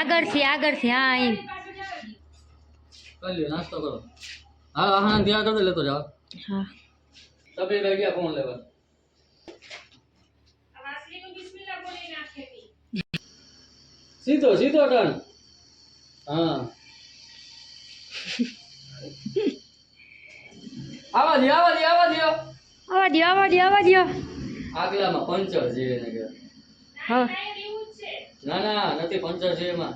આગળથી આગળથી હા અહીં કરી લ્યો નાસ્તો કરો. હા હા ધ્યાન કરતો લેતો જાઓ. હા. તમે લઈ ગયા ફોન લેવા? સીધો સીધો ટર્ન હા. આવા દે આવા દે આવા દે આવા દ્યો આવા દ્યો આવા દ્યો. આગલામાં પંચર છે એને કે. હા. ના ના નથી પંચર છે એમાં.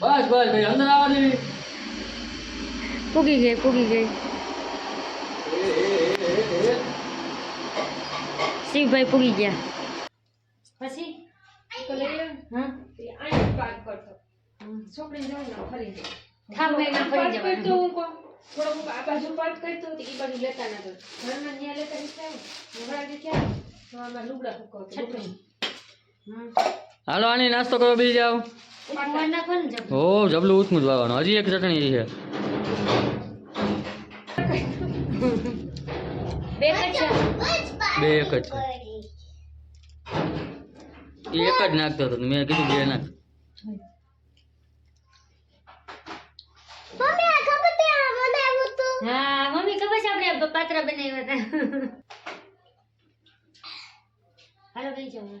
બસ બસ ભાઈ અંદર આવવા દેવી પૂગી ગઈ પૂગી ગઈ. શિવભાઈ પૂગી ગયા. પછી? હા? થાંભલે ના ફરી જવાનું. છઠ્ઠી હાલો આની નાસ્તો કરો બી જાઓ. હો જબલું ઉઠમું જ વાવવાનું. હજી એક ચટણી છે. બે એક જ છે. એક જ નાખતો હતો. મેં કીધું બે નાખ. હા મમ્મી ખબર આપણે પાત્ર બનાવ્યા હતા. હાલો કઈ જવું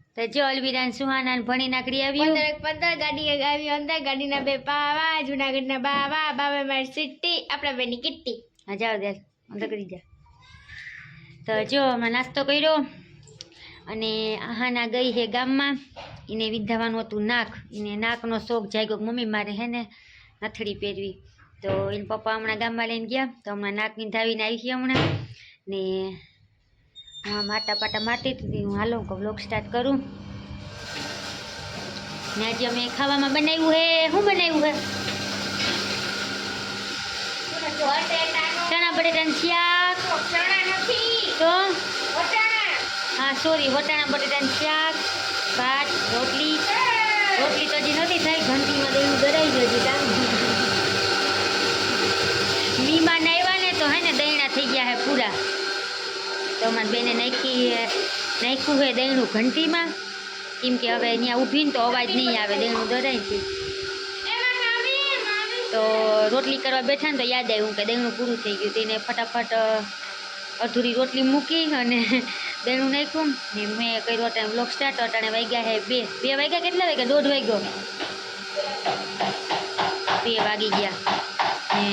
તો જો અલવીરા સુહાના ભણી નાકડી આવ્યું. પંદર પંદર ગાડી આવી અંદર ગાડીના બે પાવા જુનાગઢના બાવા બાવા મારી સિટ્ટી આપણા બેની કિટ્ટી. હા જાઓ દે અંદર કરી જા. તો જો હમણાં નાસ્તો કર્યો અને આહાના ગઈ હે ગામમાં. એને વિધાવાનું હતું નાક. એને નાકનો શોખ જાગ્યો કે મમ્મી મારે હે ને નથડી પહેરવી. તો એને પપ્પા હમણાં ગામમાં લઈને ગયા. તો હમણાં નાક વિંધાવીને આવી ગયા હમણાં. ને હું આમ આટા પાટા માટી દીધી. હું હાલો કે બ્લોગ સ્ટાર્ટ કરું. ને આજે અમે ખાવામાં બનાવ્યું હે. શું બનાવ્યું હે? ચણા બટેટાનું શાક. તો? હા સોરી વટાણા બટેટાનું શાક, ભાત, રોટલી. રોટલી તો હજી નથી થઈ. ઘંટીમાં દેવું દરાઈ ગયું તો અમારી બેને નાખી નાખ્યું હે દૈણું ઘંટીમાં. કેમ કે હવે અહીંયા ઊભીને તો અવાજ નહીં આવે દૈણું દરાઈ તો રોટલી કરવા બેઠા ને તો યાદ આવ્યું કે દહીંનું પૂરું થઈ ગયું તેને ફટાફટ અધૂરી રોટલી મૂકી અને દહીંનું નાખ્યું ને. મેં કર્યો અટાણે બ્લોક સ્ટાર્ટ અટાણે વાગ્યા હે બે. બે વાગ્યા કેટલા વાગ્યા? દોઢ વાગ્યો. બે વાગી ગયા. ને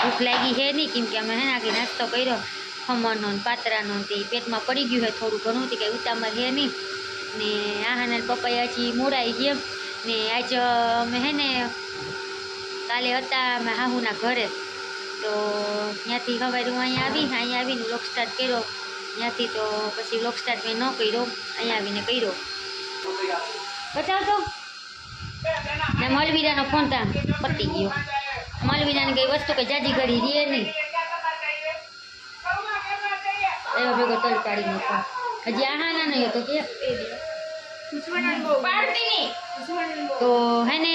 ભૂખ લાગી હે નહીં. કેમ કે અમે હે ને આગળ નાસ્તો કર્યો. ખમણનો ને પાતરાનો તે પેટમાં પડી ગયું હોય થોડું ઘણું તે કંઈ ઉતામળ હે નહીં. ને આહાના પપ્પાએ હજી મોડાઈ ગયા. ને આજ અમે હે ને કાલે હતા અમે હાહુના ઘરે. તો ત્યાંથી સવારે હું અહીંયા આવી, અહીંયા આવીને લોક સ્ટાર્ટ કર્યો. ત્યાંથી તો પછી લોક સ્ટાર્ટ મેં ન કર્યો, અહીંયા આવીને કર્યો. બતાવતો. ને મલવીરાનો ફોન તા પતી ગયો. મલવીરાને કઈ વસ્તુ કે જાજી કરી રહે નહીં. એવો ભેગો તલ કાઢી મૂકો હજી આહાના નહીં હતો કે. તો હે ને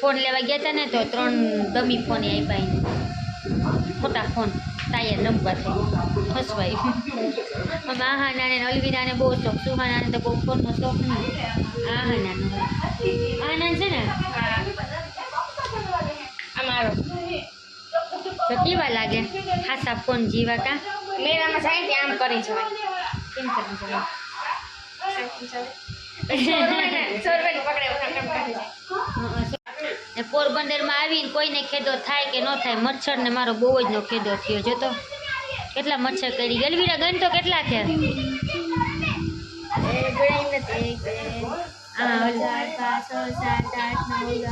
ફોન લેવા ગયા હતા ને તો ત્રણ ડમી ફોન આપ્યા એને. ખોટા ફોન તાયર નંબર છે. ફસવાય અમે આહાનાને ને અલવીરાને બહુ શોખ સુહાનાને તો બહુ ફોનનો શોખ નહીં. આહાનાનો આહાના છે ને? અમારો તો કેવા લાગે? હાસા ફોન જીવા કા? મેરામાં સાઈડ આમ કરી જવાય. કેમ કરી જવા સોરવેલી પકડે વખત કામ કરે છે ને પોરબંદરમાં આવીને કોઈને ખેદો થાય કે ન થાય મચ્છરને મારો બહુ જ નો ખેદો થયો જો તો કેટલા મચ્છર કરી? ગલવીરા ગણ તો કેટલા છે છ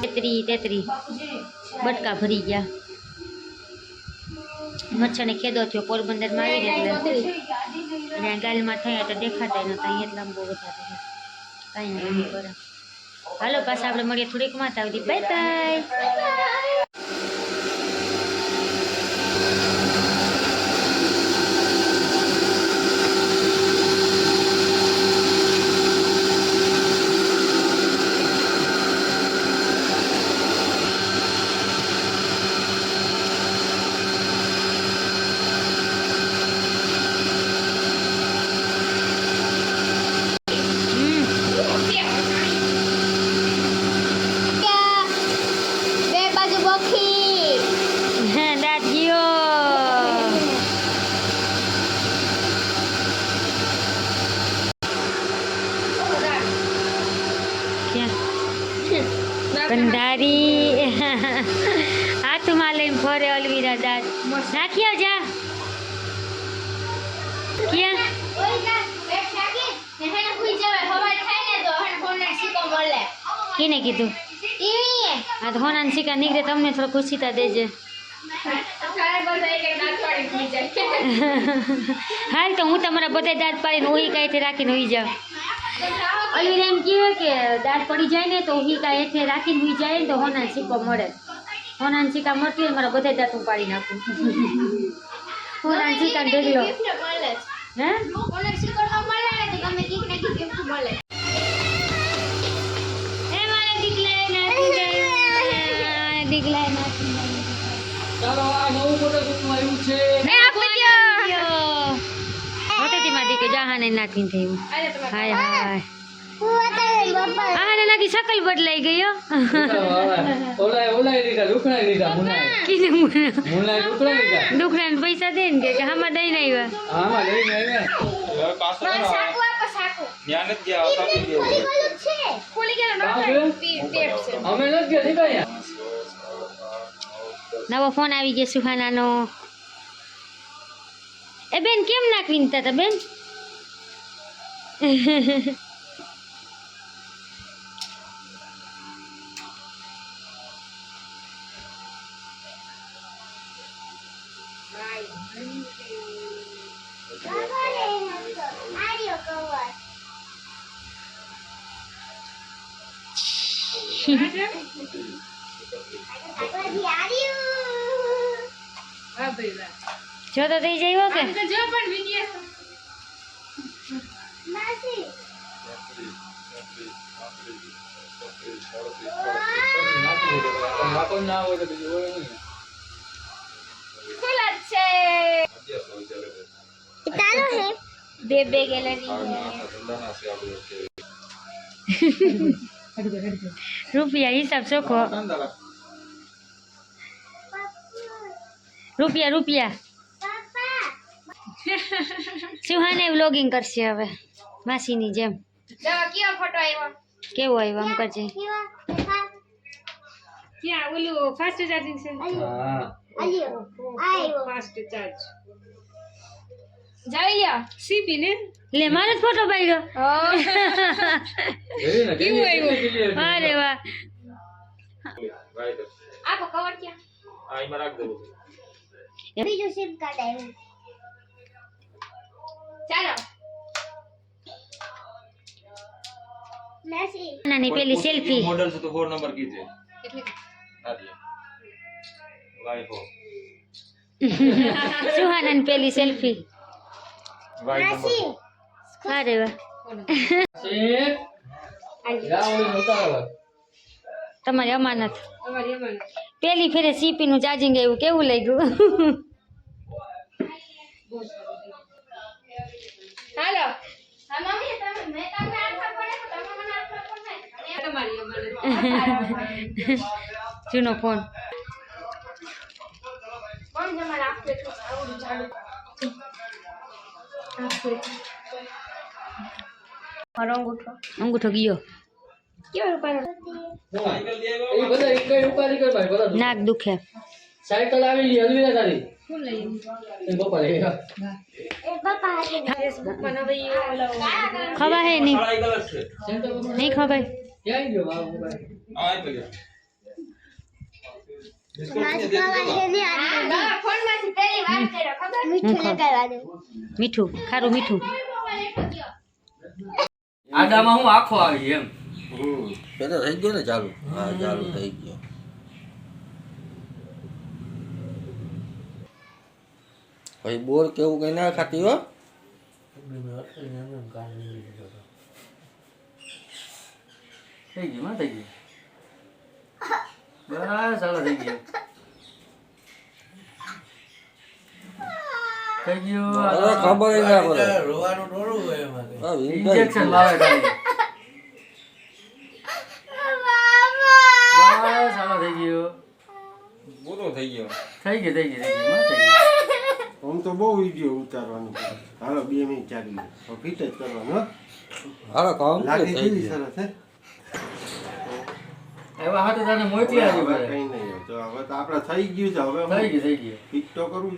તેત્રી તેત્રી. બટકા ભરી ગયા. મચ્છરને ખેદો થયો પોરબંદરમાં આવીને એટલે અને ગાલમાં થયા તો દેખાતા નતા અહીંયા એટલા બહુ બધા હતા કાંઈ નહીં બરાબર. હાલો પાછા આપણે મળીએ થોડીકમાં આવતી બાય બાય બે બાજુ બખી હમ દાંત ગયો ક્યાં કંધારી હાથમાં લઈને ફરે અલવીરા દાંત નાખ્યો જા. ક્યાં? કેને કીધું? આ તો હોના સિક્કા નીકળે, તમને થોડો ખુશીતા દેજે. હાલ તો હું તમારા બધા દાંત પાડીને ઓહી કાંઈથી રાખીને હોઈ જાઉં. અહીં એમ કહે કે દાંત પડી જાય ને તો ઓહી કાંઈ એથી રાખીને હોઈ જાય ને તો હોના સિક્કો મળે. હોનાન સિક્કા મળતી હોય ને મારા બધા દાંત ઉપાડી પાડી નાખું હોનાન સિક્કા ઢગલો. હે? એ મારા દીકલાએ નાખી ગયું દીકલાએ નાખી ગયું ચાલો આ નવું ફોટોશૂટમાં આવ્યું છે. હોટેથી માં દીકે જહાને નાખીને થયું હાય હાય. આહાને શકલ બદલાઈ ગયો? ઓલાય ઓલાય લીધા દુખડાઈ લીધા મુનાય કીને મુના મુનાય દુખડાઈ લીધા દુખડાને પૈસા દે ને કે હામાં દઈને આવ્યા. હામાં લઈને આવ્યા. જ્ઞાન જ ગયા આવતા બી ગયા. કાં છે? અમે નથી ગયા નીકળ્યા નવો ફોન આવી ગયો સુહાનાનો. એ બેન કેમ નાખવીને તા બેન? જો તો થઈ જાય કે વાપર ના હોય તો બીજું હોય નહીં. બે બે ગેલેરી રૂપિયા હિસાબ ચોખ્ખો. રૂપિયા રૂપિયા. સુહાને વ્લોગિંગ કરશે હવે માસીની જેમ. કેવો ફોટો આવ્યો કેવો આવ્યો આમ કરજે. ક્યાં ઓલું ફાસ્ટ ચાર્જિંગ છે? હા. ફાસ્ટ ચાર્જ જોઈ લ્યો. સીપી ને લે મારો ફોટો પાડ્યો. કેવું આવ્યું? કેટલી clear છે? અરે વાહ. આપો કવર ક્યાં? આ એમાં રાખ દેવું બીજું સિમ કાર્ડ આવ્યું. ચાલો. નાની પેલી સેલ્ફી મોડલ છે તો ફોર નંબર કીધે આટલે વાય ફોર સુહાનાની પેલી સેલ્ફી. અરે વાહ. તમારી અમાનત. પેલી ફેરે સીપી નું ચાર્જિંગ આવ્યું કેવું લાગ્યું? હાલો. ફોન મમ્મી મારો અંગૂઠો અંગૂઠો ગયો. નાક દુખે. સાયકલ આવી ગઈ અલવીરા તારી. શું લઈએ એમ પપ્પા મીઠું ખારું. મીઠું આડામાં હું આખો આવી એમ. પેલો થઈ ગયો ને ચાલુ? હા ચાલુ થઈ ગયો. પછી બોર કેવું કઈ ના ખાતી હો? થઈ ગયું થઈ ગયું? બસ ચાલો થઈ ગયું. થઈ ગયું. અરે ખબર ના પડે. રોવાનું થોડું હોય એમાં હા, ઇન્જેક્શન લાવે ખાલી બસ ચાલો થઈ ગયો. પૂરો થઈ ગયો. થઈ ગયો થઈ ગયું થઈ ગયો. માં થઈ ગયું. આમ તો બહુ વીડિયો ઉતારવાનું. હાલો બે મિનિટ ચાલી ફિટ જ કરવાનું હાલો કામ લાગી સરસ હે? એવા હાથે તને મોકલી હવે આવી બધે કઈ નહીં તો હવે તો આપણે થઈ ગયું છે હવે થઈ ગયું થઈ ગયું. તો કરવું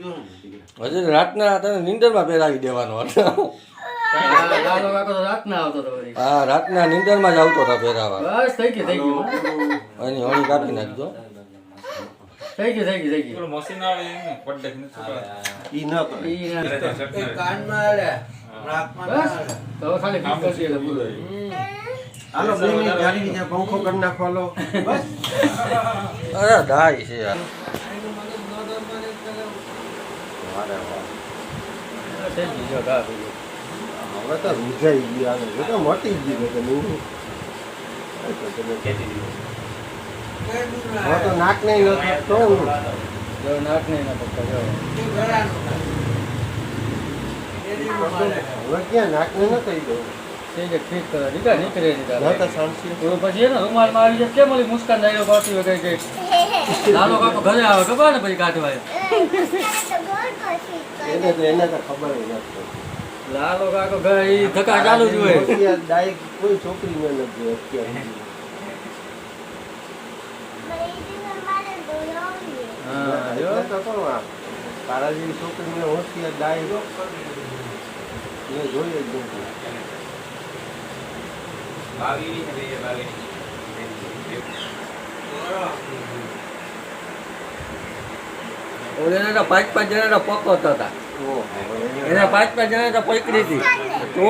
હજી રાતના તને નીંદરમાં પહેરાવી દેવાનો હતો. લાલો લાલો કાકો તો રાત ના આવતો તો હા રાતના નિંદરમાં જ આવતો હતો પહેરાવા. બસ થઈ ગયું થઈ ગયું. એની હોળી કાપી નાખજો. થઈ ગયું થઈ ગયું થઈ ગયું. મશીન આવે પડે. ઈ ન કરે. ઈ ના. કાનમાં બસ તો ખાલી ફીટ કરશે એટલે પૂરું હાલો પંખો કરી નાખવા લો. બસ. અરે ડાય છે યાર. હવે તો રૂઝાઈ ગયું આવે હવે તો મટી ગયું તમે હવે તો નાક નહીં નથી નાક નહીં ના પપ્પા જો. હવે ક્યાં નાક નહીં ન થઈ જાય ફીટ કરે દીકરા નીકળે નહીં તો પછી એને રૂમાલમાં આવી જાય કેમ ઓલી મુસ્કાન દાયરો પાડતી હોય કઈ કઈ લાલો કાકો ઘરે આવે ખબર ને પછી કાઢવા એને તો એને તો ખબર નથી. લાલો કાકો ઘરે ઈ ધક્કા ચાલુ જ હોય. ડાયક કોઈ છોકરી છોકરીને નથી અત્યારે. હા જો. તો આ? તારા જેવી છોકરીને હોશિયાર ડાયરેક્ટ એ જોઈએ જ નથી. તો પાંચ પાંચ જણા પકવતા હતા. એના એને પાંચ પાંચ જણા તો પકડી હતી. તો